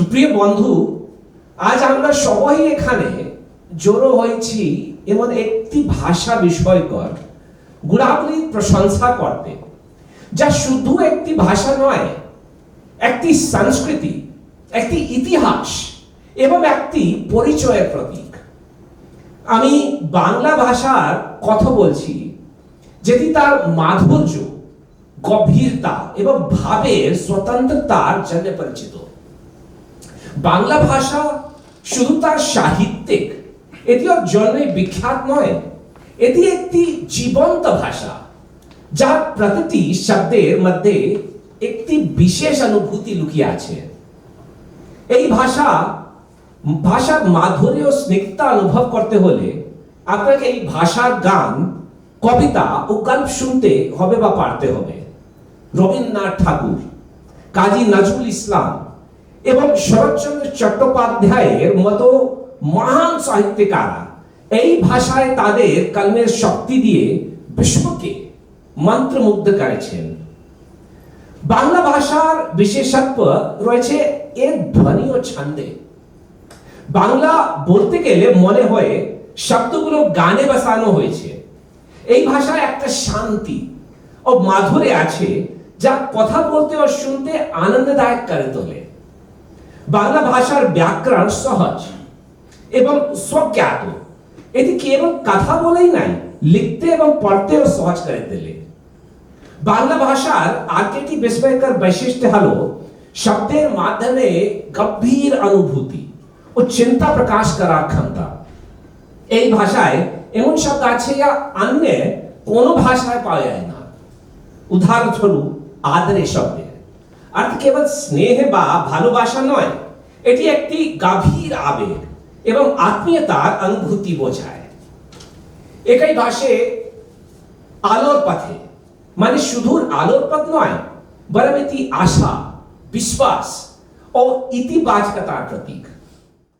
তো প্রিয় বন্ধু, আজ আমরা সবাই এখানে জড়ো হয়েছি এমন একটি ভাষা বিষয়কর, গুণাবলীর প্রশংসা করতে, যা শুধু একটি ভাষা নয়, একটি সংস্কৃতি, একটি ইতিহাস এবং একটি পরিচয়ের প্রতীক। আমি বাংলা ভাষার কথা বলছি, যেটি তার মাধুর্য, গভীরতা এবং ভাবের স্বতন্ত্রতার জন্য পরিচিত। বাংলা ভাষা শুধু তার সাহিত্যিক, এটিও জন্মে বিখ্যাত নয়। এটি একটি জীবন্ত ভাষা, যার প্রতিটি শব্দের মধ্যে একটি বিশেষ অনুভূতি লুকিয়ে আছে। এই ভাষা, ভাষার মাধুরী ও স্নিগ্ধতা অনুভব করতে হলে আপনাকে এই ভাষার গান, কবিতা ও গল্প শুনতে হবে বা পারতে হবে। রবীন্দ্রনাথ ঠাকুর, কাজী নজরুল ইসলাম এবং শরৎচন্দ্র চট্টোপাধ্যায়ের মতো মহান সাহিত্যিকারা এই ভাষায় তাদের কলমের শক্তি দিয়ে বিশ্বকে মন্ত্রমুগ্ধ করেছেন। বাংলা ভাষার বিশেষত্ব রয়েছে এর ধ্বনি ও ছন্দে। বাংলা বলতে গেলে মনে হয় শব্দগুলো গানে বসানো হয়েছে। এই ভাষায় একটা শান্তি ও মাধুরে আছে যা কথা বলতে ও শুনতে আনন্দদায়ক করে তোলে। বাংলা ভাষার ব্যাকরণ সহজ এবং স্বজ্ঞাত। এটি কেবল কথা বলেই নাই, লিখতে এবং পড়তেও সহজ করে তোলে বাংলা ভাষার আরেকটি বিস্ময়কর বৈশিষ্ট্য হলো, শব্দের মাধ্যমে গভীর অনুভূতি ও চিন্তা প্রকাশ করার ক্ষমতা। এই ভাষায় এমন শব্দ আছে যা অন্য কোনো ভাষায় পাওয়া যায় না। উদাহরণস্বরূপ, আদরে শব্দের অর্থ কেবল স্নেহে বা ভালোবাসা নয়, এটি একটি গাভীর আবেগ এবং আত্মীয়তার অনুভূতি বোঝায়। একই ভাষে আলোর পথে মানে শুধুর আলোর পথ নয়, বরং এটি আশা, বিশ্বাস ও ইতিবাচকতার প্রতীক।